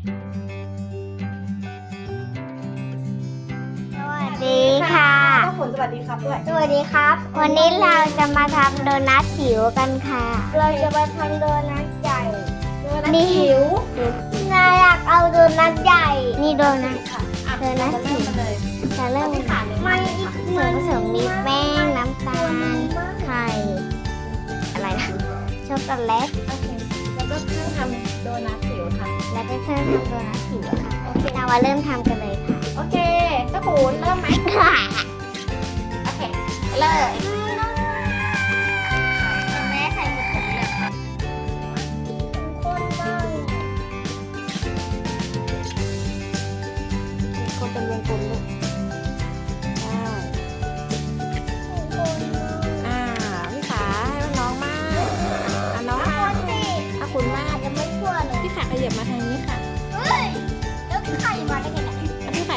สวัสดีค่ะต้องผลสวัสดีครับด้วย สวัสดีครับ วันนี้เราจะมาทำโดนัทจิ๋วกันค่ะ เราจะมาทำโดนัทใหญ่โดนัทนี่จิ๋วเราอยากเอาโดนัทใหญ่ นี่โดนัทค่ะอะโดนัทเราเริ่มกันเลยจะเริ่มไม่ขาดเลยมันส่วนผสมมีแป้งน้ำตาล ไข่ อะไรนะช็อกโกแลตโอเคแล้ว ก็เครื่องทำโดนัทจิ๋วค่ะ แล้วก็เครื่องทำโดนัทจิ๋วค่ะเรามาเริ่มทำกันเลยค่ะ โอเคเจ้าปูนเริ่มไหมโอเคเลยแม่ใส่หมดเลยค่ะคนมากคนเป็นวงกลมลูก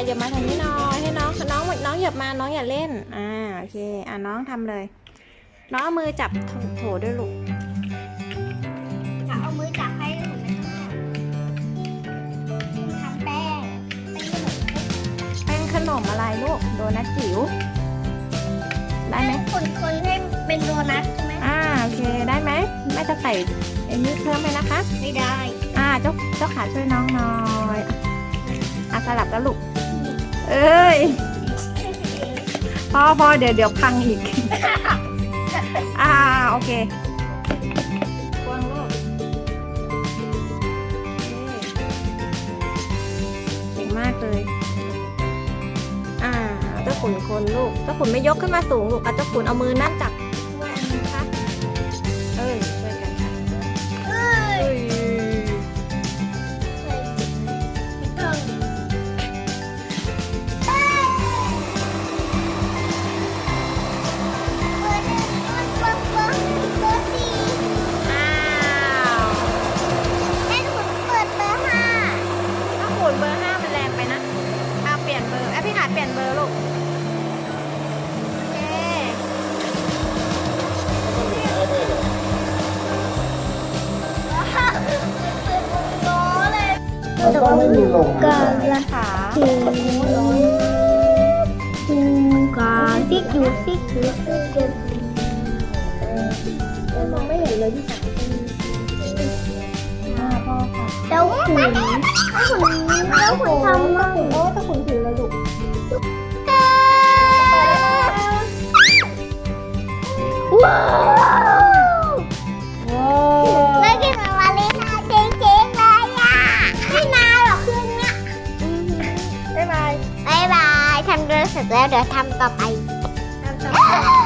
หยียบมาทางนี้หน่อยให้น้องน้องน้องเหยียบมาน้องอย่าเล่น อ่าโอเคอะน้องทำเลย น้องเอามือจับโถโถด้วยลูกจะเอามือจับให้ผมนะครับทำแป้งแป้งขนมเป็นขนมอะไรลูกโดนัทจิ๋วได้ไหมคนคนให้เป็นโดนัทใช่ไหมอ่าโอเคได้ไหมแม่จะใส่ไอ้นี้เพิ่มไหมนะคะ ไม่ได้ อ่าเจ้าเจ้าขาช่วยน้องหน่อยอะสลับแล้วลูก เอ้ยพ่อพ่อเดี๋ยวเดี๋ยวพังอีก อ่าโอเคกวางลูกเก่งมากเลย อ่าเจ้าขุนคนลูกเจ้าขุนไม่ยกขึ้นมาสูงลูกเอาเจ้าขุนเอามือนั่นจับ เบอร์ห้ามันแรงไปนะเอาเปลี่ยนเบอร์ไอยพี่ขาดเปลี่ยนเบอร์ลูกโอเคแล้วก็ไม่มีลมกาละขาทิงทิงกาซิกอยู่ซิกอยู่ซิกอยู่มองไม่เห็นเลยพี่ขาอ่าพ่อค่ะเจ้าขุน รู้สึกแล้วเดี๋ยวทำต่อไปทำต่อไป